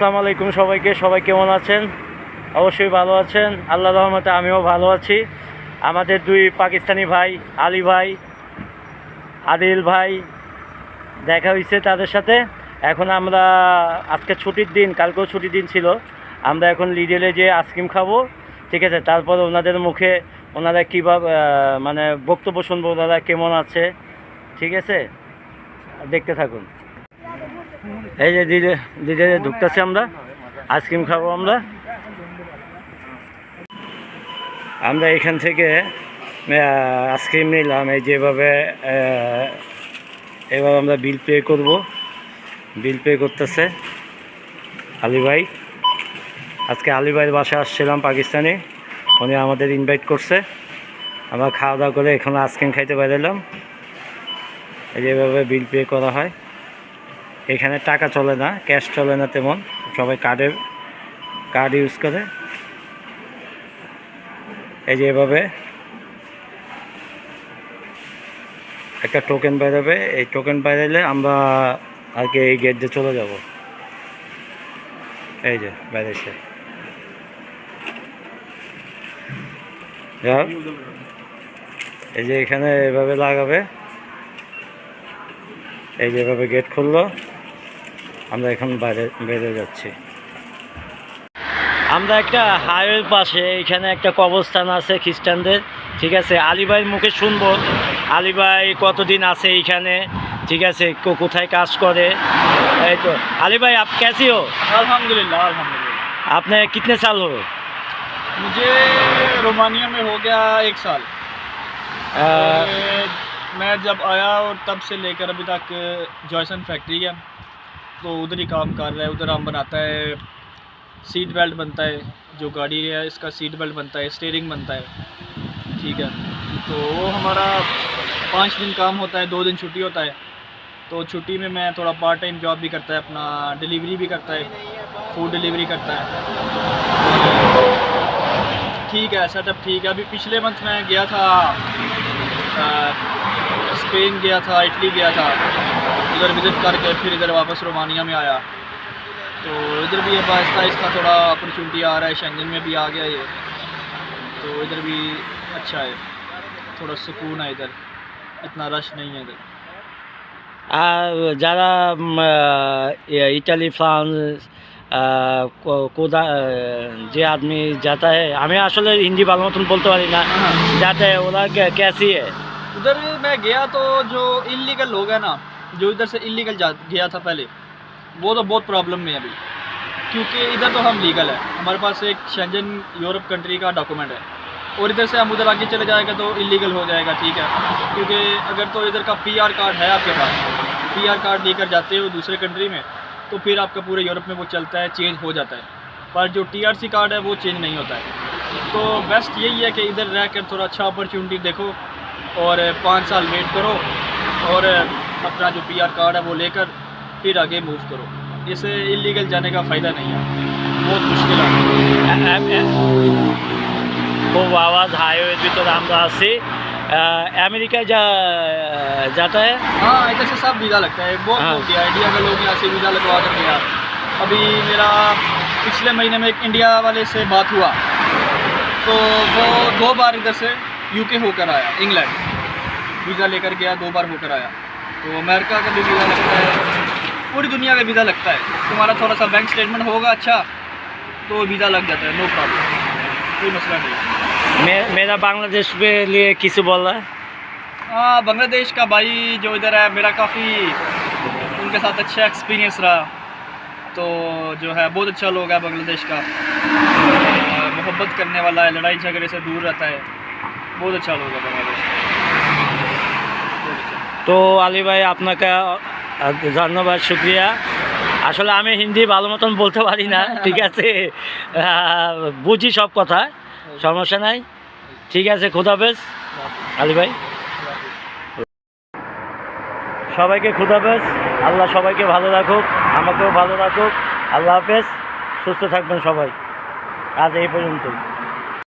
আসসালামু আলাইকুম সবাইকে, সবাই কেমন আছেন? অবশ্যই ভালো আছেন। আল্লাহ রহমতে আমিও ভালো আছি। আমাদের দুই পাকিস্তানি ভাই, আলী ভাই, আদিল ভাই, দেখা হয়েছে তাদের সাথে। এখন আমরা আজকে ছুটির দিন, কালকেও ছুটির দিন ছিল। আমরা এখন লিডেলে যে আইসক্রিম খাব। ঠিক আছে, তারপর ওনাদের মুখে ওনারা কীভাবে মানে বক্তব্য শুনব, ওনারা কেমন আছে? ঠিক আছে? দেখতে থাকুন। এই যে দিদি দিদি ঢুকতেছি আমরা, আইসক্রিম খাব আমরা। আমরা এখান থেকে আইসক্রিম নিলাম, এই যেভাবে এবার আমরা বিল পে করব। বিল পে করতেছে আলী ভাই। আজকে আলী ভাইয়ের বাসায় আসছিলাম পাকিস্তানে, উনি আমাদের ইনভাইট করছে। আমরা খাওয়া দাওয়া করে এখন আইসক্রিম খাইতে বেরোলাম এই যেভাবে বিল পে করা হয়। এখানে টাকা চলে না ক্যাশ চলে না তেমন। সবাই কার্ডের কার্ড ইউজ করে। এই যে এভাবে একটা টোকেন বেরোবে। এই টোকেন বেরোলে আমরা আর কি এই গেট দিয়ে চলে যাব। এই যে যাক, এই যে এখানে এভাবে লাগাবে। এই যে এভাবে গেট খুললো। আমরা এখন বাইরে বেরিয়ে যাচ্ছি আমরা একটা হাইওয়ের পাশে এখানে একটা কবরস্থান আছে খ্রিস্টানদের ঠিক আছে আলিভাইয়ের মুখে শুনবো আলিভাই কতদিন আছে এইখানে ঠিক আছে কো- কোথায় কাজ করে এই তো আলী ভাই आप कैसी हो अल्हम्दुलिल्लाह अल्हम्दुलिल्लाह आपने कितने साल हो मुझे रोमानिया में हो गया एक साल अ, और मैं जब आया और तब से लेकर अभी तक जॉयसन फैक्ट्री है तो उधर ही काम कर रहा है, उधर हम बनाता है सीट बेल्ट बनता है, जो गाड़ी है, इसका सीट बेल्ट बनता है स्टेयरिंग बनता है, ठीक है। तो वो हमारा पाँच दिन काम होता है, दो दिन छुट्टी होता है। तो छुट्टी में मैं थोड़ा पार्ट टाइम जॉब भी करता है, अपना डिलीवरी भी करता है फ़ूड डिलीवरी करता है। ठीक है सेटअप ठीक है। अभी पिछले मंथ मैं गया था स्पेन गया था इटली गया था। उधर विज़िट करके फिर इधर वापस रोमानिया में आया तो इधर भी अब आहिस्ता आहिस्ता थोड़ा अपॉर्चुनिटी आ रहा है शेंजन में भी आ गया ये तो इधर भी अच्छा है थोड़ा सुकून है इधर इतना रश नहीं है इधर আর যারা উম, আহ, ইয়ে, ইটালি ফ্রান্স আহ, কো- কোদা আহ, যে আদমি যাতা है আমি আসলে হিন্দি ভালো মতন বলতে পারি না हाँ। যাতে ওরা কে- कैसी है उधर मैं गया तो जो इलीगल लोग हैं ना जो इधर से इलीगल जा, गया था पहले, वो तो बहुत प्रॉब्लम में है अभी। क्योंकि इधर तो हम लीगल है। हमारे पास एक शेंजन यूरोप कंट्री का डॉक्यूमेंट है। और इधर से हम उधर आगे चले जाएगा तो इलीगल हो जाएगा, ठीक है? क्योंकि अगर तो इधर का पीआर कार्ड है आपके पास। पीआर कार्ड लेकर जाते हो दूसरे कंट्री में तो फिर आपका पूरे यूरोप में वो चलता है चेंज हो जाता है। पर जो टीआरसी कार्ड है, वो चेंज नहीं होता है। तो बेस्ट यही है कि इधर रह कर थोड़ा अच्छा अपॉर्चुनिटी देखो और पाँच साल वेट करो और अपना जो पीआर कार्ड है वो लेकर फिर आगे मूव करो। इसे इलीगल जाने का फ़ायदा नहीं है। बहुत मुश्किल है। खूब आवाज़ हाईवे भी तो रामदास से अमेरिका जा जाता है? हाँ इधर से सब वीज़ा लगता है। बहुत हाँ। होती है इंडिया के लोग यहाँ से वीज़ा लगवा कर गया। अभी मेरा पिछले महीने में एक इंडिया वाले से बात हुआ। तो वो दो बार इधर से यूके होकर आया इंग्लैंड वीज़ा लेकर गया दो बार होकर आया। तो अमेरिका का भी वीज़ा लगता है। पूरी दुनिया का वीज़ा लगता है। तुम्हारा थोड़ा सा बैंक स्टेटमेंट होगा अच्छा। तो वीज़ा लग जाता है नो प्रॉब्लम कोई मसला नहीं। मे, मेरा बांग्लादेश के लिए किसी बोल रहा है? हाँ बांग्लादेश का भाई जो इधर है मेरा काफ़ी उनके साथ अच्छा एक्सपीरियंस रहा। तो जो है बहुत अच्छा लोग है बांग्लादेश का। मोहब्बत करने वाला है लड़ाई झगड़े से दूर रहता है। बहुत अच्छा लोग है बांग्लादेश তো আলী ভাই আপনাকে ধন্যবাদ শুক্রিয়া। আসলে আমি হিন্দি ভালো মতন বলতে পারি না ঠিক আছে? বুঝি সব কথা সমস্যা নাই। ঠিক আছে খুদাবেশ আলী ভাই। সবাইকে খুদাবেশ আল্লাহ সবাইকে ভালো রাখুক আমাকেও ভালো রাখুক। আল্লাহ হাফেজ। সুস্থ থাকবেন সবাই। আজ এই পর্যন্তই।